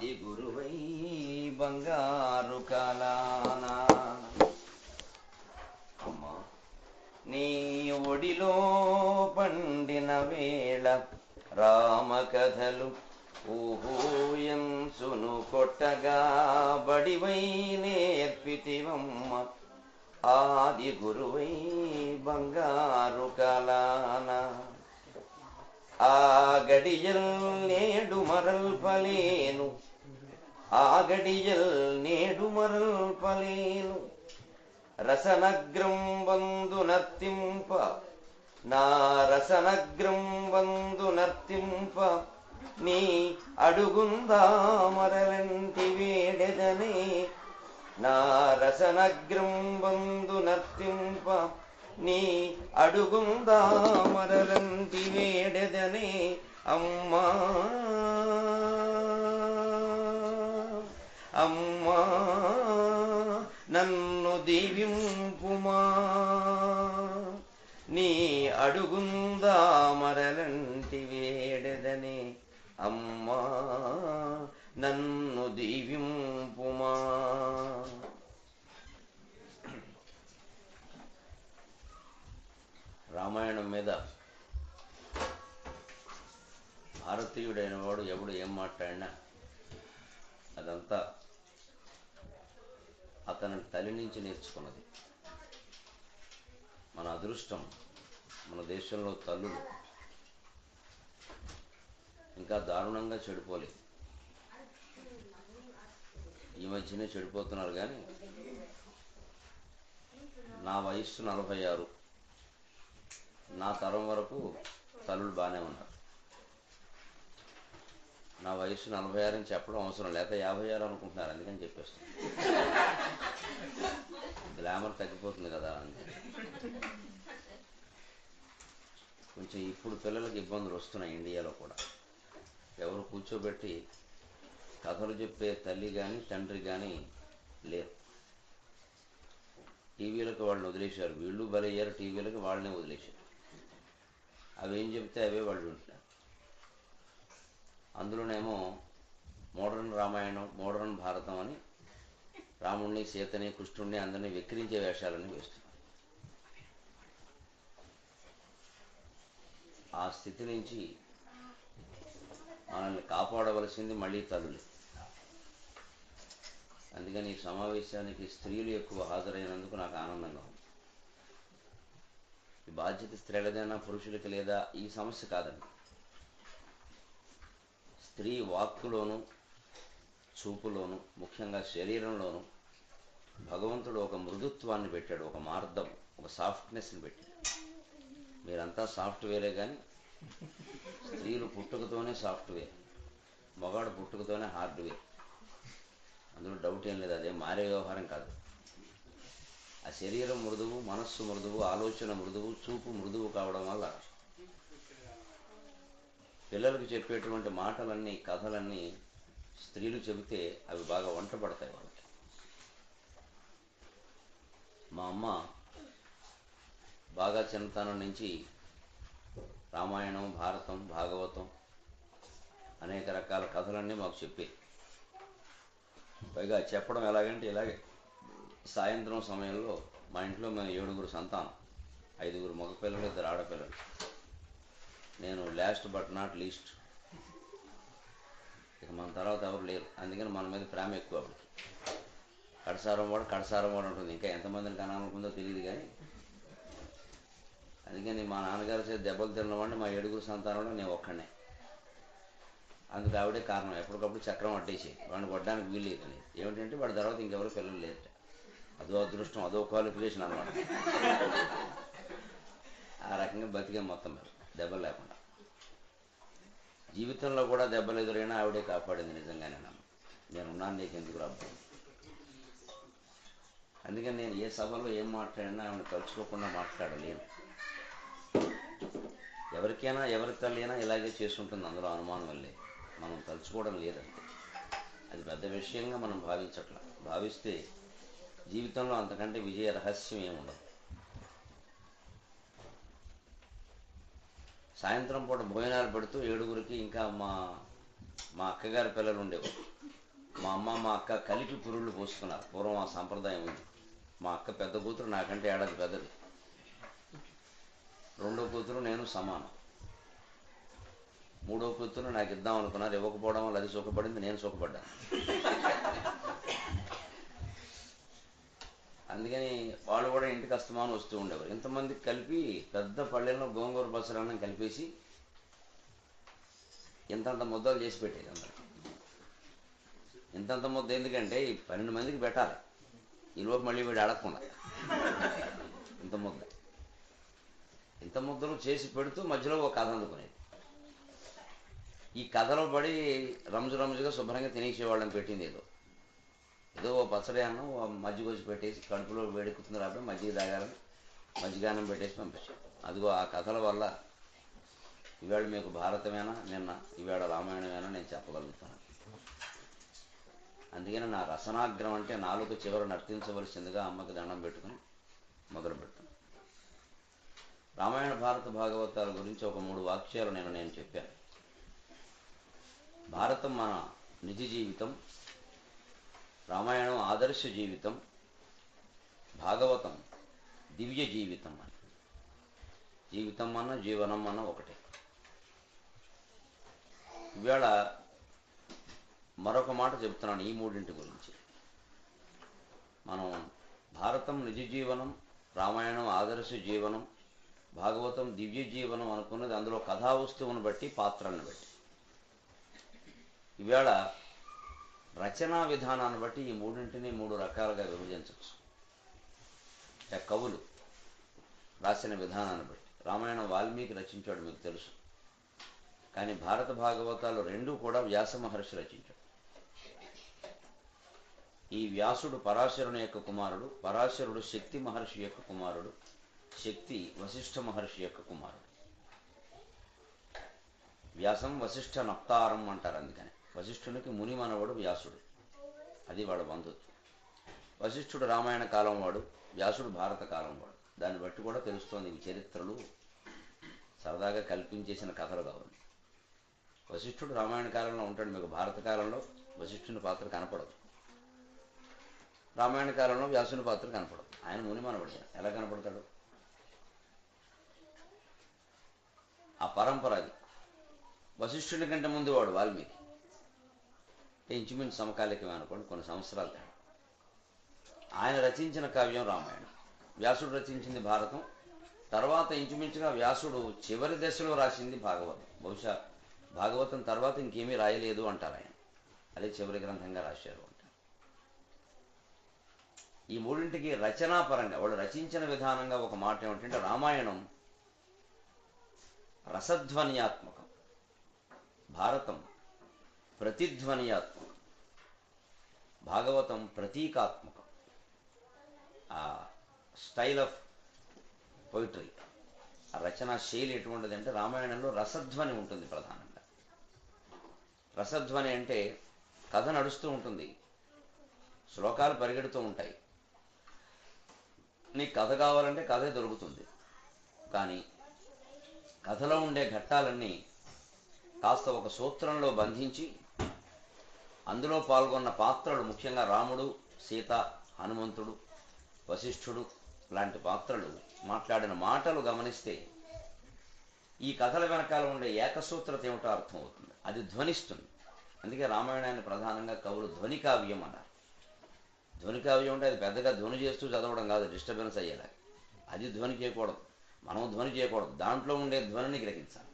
ఆది గురువై బంగారు కలానా. అమ్మా నీ ఒడిలో పండిన వేళ రామ కథలు ఊహూయంసును కొట్టగా బడివై నేర్పితివమ్మ ఆది గురువై బంగారు కలానా. ఆ గడియల్ నేడు మరల్పలేను ఆ గడియల్ నేడు మరల్పలేను రసనగ్రం వందు నర్తింప నా రసనగ్రం వందు నర్తింప నీ అడుగుందా మరలంటి వేడెదనే. నా రసనగ్రం వందు నర్తింప నీ అడుగుందా మరలంటి వేడెదనే. అమ్మా! నన్ను దీవింపుమా? నీ అడుగుందా మరలంటి వేడదని? అమ్మా నన్ను దీవింపుమా? రామాయణం మీద భారతీయుడైన వాడు ఎవడు ఏం మాట్లాడినా అదంతా తన తల్లి నుంచి నేర్చుకున్నది. మన అదృష్టం మన దేశంలో తల్లులు ఇంకా దారుణంగా చెడిపోలేదు ఈ మధ్యనే చెడిపోతున్నారు కానీ నా వయస్సు నలభై ఆరు. నా తరం వరకు తల్లులు బాగానే ఉన్నారు. నా వయసు నలభై ఆరు అని చెప్పడం అవసరం లేక యాభై ఆరు అనుకుంటున్నారు అందుకని చెప్పేస్తాను గ్లామర్ తగ్గిపోతుంది కదా అని. కొంచెం ఇప్పుడు పిల్లలకి ఇబ్బందులు వస్తున్నాయి ఇండియాలో కూడా. ఎవరు కూర్చోబెట్టి కథలు చెప్పే తల్లి కానీ తండ్రి కానీ లేరు. టీవీలకు వాళ్ళని వదిలేశారు. వీళ్ళు బలయ్యారు టీవీలకు వాళ్ళనే వదిలేశారు. అవి ఏం చెప్తే అవే వాళ్ళు వింటున్నారు అందులోనేమో మోడర్న్ రామాయణం మోడర్న్ భారతం అని రాముణ్ణి సీతని కృష్ణుణ్ణి అందరినీ వెక్కిరించే వేషాలని వేస్తున్నారు. ఆ స్థితి నుంచి మనల్ని కాపాడవలసింది మళ్ళీ తల్లులు. అందుకని ఈ సమావేశానికి స్త్రీలు ఎక్కువ హాజరైనందుకు నాకు ఆనందంగా ఉంది. ఈ బాధ్యత స్త్రీలదైనా పురుషులకి లేదా ఈ సమస్య కాదండి. స్త్రీ వాక్కులోను చూపులోను ముఖ్యంగా శరీరంలోను భగవంతుడు ఒక మృదుత్వాన్ని పెట్టాడు ఒక మార్గం ఒక సాఫ్ట్నెస్ని పెట్టాడు. మీరంతా సాఫ్ట్వేరే కానీ స్త్రీలు పుట్టుకతోనే సాఫ్ట్వేర్ మగాడు పుట్టుకతోనే హార్డ్వేర్. అందులో డౌట్ ఏం లేదు అదే మారే వ్యవహారం కాదు. ఆ శరీరం మృదువు మనస్సు మృదువు ఆలోచన మృదువు చూపు మృదువు కావడం వల్ల పిల్లలకు చెప్పేటువంటి మాటలన్నీ కథలన్నీ స్త్రీలు చెబితే అవి బాగా వంట పడతాయి వాళ్ళకి. మా అమ్మ బాగా చిన్నతనం నుంచి రామాయణం భారతం భాగవతం అనేక రకాల కథలన్నీ మాకు చెప్పేది పైగా చెప్పడం ఎలాగంటే ఇలాగే. సాయంత్రం సమయంలో మా ఇంట్లో మేము ఏడుగురు సంతానం ఐదుగురు మగపిల్లలు ఇద్దరు ఆడపిల్లలు. నేను లాస్ట్ బట్ నాట్ లీస్ట్ ఇక మన తర్వాత ఎవరు లేరు. అందుకని మన మీద ప్రేమ ఎక్కువ అప్పటికి కడసారం వాడు కడసారం వాడు ఉంటుంది ఇంకా ఎంతమందిని కనాలనుకుందో తెలియదు కానీ. అందుకని మా నాన్నగారి చేసి దెబ్బలు తిన్నవాడిని మా ఏడుగురు సంతానంలో నేను ఒక్కడే అందుకు ఆవిడే కారణం. ఎప్పటికప్పుడు చక్రం అడ్డేసి వాడిని కొట్టడానికి వీల్లేదు అని. ఏమిటంటే వాడి తర్వాత ఇంకెవరు పిల్లలు లేరు అదో అదృష్టం అదో క్వాలిఫికేషన్ అనమాట ఆ రకంగా బతికే మొత్తం మీరు దెబ్బలు లేకుండా జీవితంలో కూడా దెబ్బలు ఎదురైనా ఆవిడే కాపాడింది నిజంగానే నమ్మ నేను ఉన్నాను నీకు ఎందుకు రాబో అందుకని నేను ఏ సభలో ఏం మాట్లాడినా ఆవిడ తలుచుకోకుండా మాట్లాడలేను. ఎవరికైనా ఎవరి తల్లి అయినా ఇలాగే చేసుంటుంది అందులో అనుమానం వల్లే మనం తలుచుకోవడం లేదంటే అది పెద్ద విషయంగా మనం భావించట్లా. భావిస్తే జీవితంలో అంతకంటే విజయ రహస్యం ఏముండదు. సాయంత్రం పూట భోజనాలు పెడుతూ ఏడుగురికి ఇంకా మా మా అక్కగారి పిల్లలు ఉండేవారు. మా అమ్మ మా అక్క కలిపి పురుళ్ళు పోసుకున్నారు. పూర్వం ఆ సంప్రదాయం ఉంది. మా అక్క పెద్ద కూతురు నాకంటే ఏడాది పెద్దది. రెండో కూతురు నేను సమానం. మూడో కూతురు నాకు ఇద్దాం అనుకున్నారు. ఇవ్వకపోవడం వల్ల అది సుఖపడింది నేను సుఖపడ్డాను. అందుకని వాళ్ళు కూడా ఇంటికి అస్తమానం వస్తూ ఉండేవారు. ఇంతమందికి కలిపి పెద్ద పళ్ళెల్లో గోంగూర బసరాన్నం కలిపేసి ఇంతంత ముద్దలు చేసి పెట్టేది అందరికి ఇంతంత ముద్ద ఎందుకంటే ఈ పన్నెండు మందికి పెట్టాలి. ఈలోపు మళ్ళీ వీడు అడగకుండా. ఇంత ముద్ద. ఇంత ముద్దలు చేసి పెడుతూ మధ్యలో ఒక కథ అందుకునేది. ఈ కథలో పడి రంజు రంజుగా శుభ్రంగా తినేసేవాళ్ళని పెట్టింది ఏదో. ఏదో ఓ పచ్చడి అన్నం మజ్జిగ వచ్చి పెట్టేసి కడుపులో వేడెక్కుతుంది రాబట్టి మజ్జిగ తాగాలని మజ్జిగానం పెట్టేసి పంపించాం. అదిగో ఆ కథల వల్ల ఈవేళ మీకు భారతమేనా నిన్న ఈవేళ రామాయణమేనా నేను చెప్పగలుగుతాను. అందుకని నా రసనాగ్రం అంటే నాలుగు చివర నర్తించవలసిందిగా అమ్మకి దండం పెట్టుకుని మొదలు పెట్టాను రామాయణ భారత భాగవతాల గురించి ఒక మూడు వాక్యాలు నేను నేను చెప్పాను. భారతం మన నిజ జీవితం రామాయణం ఆదర్శ జీవితం భాగవతం దివ్య జీవితం అని. జీవితం అన్న జీవనం అన్న ఒకటే. ఇవాళ మరొక మాట చెబుతున్నాను ఈ మూడింటి గురించి. మనం భారతం నిజ జీవనం రామాయణం ఆదర్శ జీవనం భాగవతం దివ్య జీవనం అనుకున్నది అందులో కథా వస్తువును బట్టి పాత్రలను బట్టి. ఈవేళ రచనా విధానాన్ని బట్టి ఈ మూడింటిని మూడు రకాలుగా విభజించవచ్చు. కవులు రాసిన విధానాన్ని బట్టి. రామాయణం వాల్మీకి రచించాడు మీకు తెలుసు. కానీ భారత భాగవతాలు రెండూ కూడా వ్యాస మహర్షి రచించాడు. ఈ వ్యాసుడు పరాశరుని యొక్క కుమారుడు పరాశరుడు శక్తి మహర్షి యొక్క కుమారుడు శక్తి వశిష్ఠ మహర్షి యొక్క కుమారుడు. వ్యాసం వశిష్ఠ నప్తారం అంటారు అందుకని. వశిష్ఠునికి ముని మనవడు వ్యాసుడు. అది వాడు బంధుత్వం వశిష్ఠుడు రామాయణ కాలం వాడు వ్యాసుడు భారత కాలం వాడు. దాన్ని బట్టి కూడా తెలుస్తోంది ఇవి చరిత్రలు. సరదాగా కల్పించేసిన కథలు కావాలి. వశిష్ఠుడు రామాయణ కాలంలో ఉంటాడు మీకు భారత కాలంలో వశిష్ఠుని పాత్ర కనపడదు. రామాయణ కాలంలో వ్యాసుని పాత్ర కనపడదు. ఆయన ముని మనవడు ఎలా కనపడతాడు? ఆ పరంపర అది. వశిష్ఠుడి కంటే ముందు వాడు వాల్మీకి. ఇంచుమించు సమకాలికమే అనుకోండి కొన్ని సంవత్సరాలు తేడా. ఆయన రచించిన కావ్యం రామాయణం. వ్యాసుడు రచించింది భారతం. తర్వాత ఇంచుమించుగా వ్యాసుడు చివరి దశలో రాసింది భాగవతం. బహుశా భాగవతం తర్వాత ఇంకేమీ రాయలేదు అంటారు ఆయన. అదే చివరి గ్రంథంగా రాశారు అంటారు ఈ మూడింటికి రచనాపరంగా వాళ్ళు రచించిన విధానంగా ఒక మాట ఏమిటంటే రామాయణం రసధ్వనియాత్మకం. భారతం ప్రతిధ్వనియాత్మకం. భాగవతం ప్రతీకాత్మకం. ఆ స్టైల్ ఆఫ్ పొయిటరీ ఆ రచనా శైలి ఎటువంటిది అంటే రామాయణంలో రసధ్వని ఉంటుంది ప్రధానంగా. రసధ్వని అంటే కథ నడుస్తూ ఉంటుంది శ్లోకాలు పరిగెడుతూ ఉంటాయి. నీకు కథ కావాలంటే కథే దొరుకుతుంది కానీ కథలో ఉండే ఘట్టాలన్నీ కాస్త ఒక సూత్రంలో బంధించి అందులో పాల్గొన్న పాత్రలు ముఖ్యంగా రాముడు సీత హనుమంతుడు వశిష్ఠుడు లాంటి పాత్రలు మాట్లాడిన మాటలు గమనిస్తే ఈ కథల వెనకాల ఉండే ఏకసూత్రత ఏమిటో అర్థమవుతుంది. అది ధ్వనిస్తుంది. అందుకే రామాయణాన్ని ప్రధానంగా కవులు ధ్వని కావ్యం అన్నారు. ధ్వని కావ్యం అంటే అది పెద్దగా ధ్వని చేస్తూ చదవడం కాదు డిస్టర్బెన్స్ అయ్యేలా. అది ధ్వని చేయకూడదు. మనం ధ్వని చేయకూడదు. దాంట్లో ఉండే ధ్వనిని గ్రహించాలి.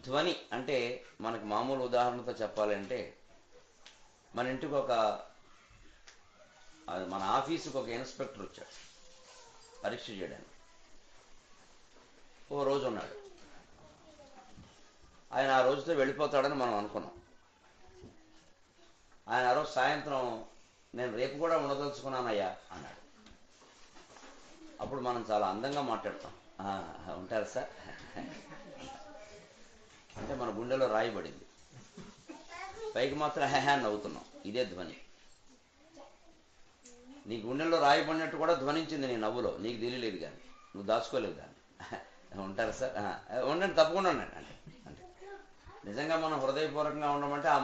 ధ్వని అంటే మనకు మామూలు ఉదాహరణతో చెప్పాలంటే మన ఇంటికి ఒక అది మన ఆఫీసుకు ఒక ఇన్స్పెక్టర్ వచ్చాడు. పరీక్ష చేయడానికి. ఓ రోజు ఉన్నాడు. ఆయన ఆ రోజుతో వెళ్ళిపోతాడని మనం అనుకున్నాం. ఆయన ఆ రోజు సాయంత్రం నేను రేపు కూడా ఉండదలుచుకున్నానయ్యా అన్నాడు. అప్పుడు మనం చాలా అందంగా మాట్లాడతాం. ఉంటారు సార్? అంటే మన గుండెలో రాయబడింది పైకి మాత్రం హెహా నవ్వుతున్నాం ఇదే ధ్వని. నీ గుండెల్లో రాయబడినట్టు కూడా ధ్వనించింది నీ నవ్వులో. నీకు తెలియలేదు కానీ. నువ్వు దాచుకోలేవు దాన్ని. ఉంటారు సార్? ఉండండి తప్పకుండా ఉండండి. అంటే అంటే. నిజంగా మనం హృదయపూర్వకంగా ఉండమంటే ఆ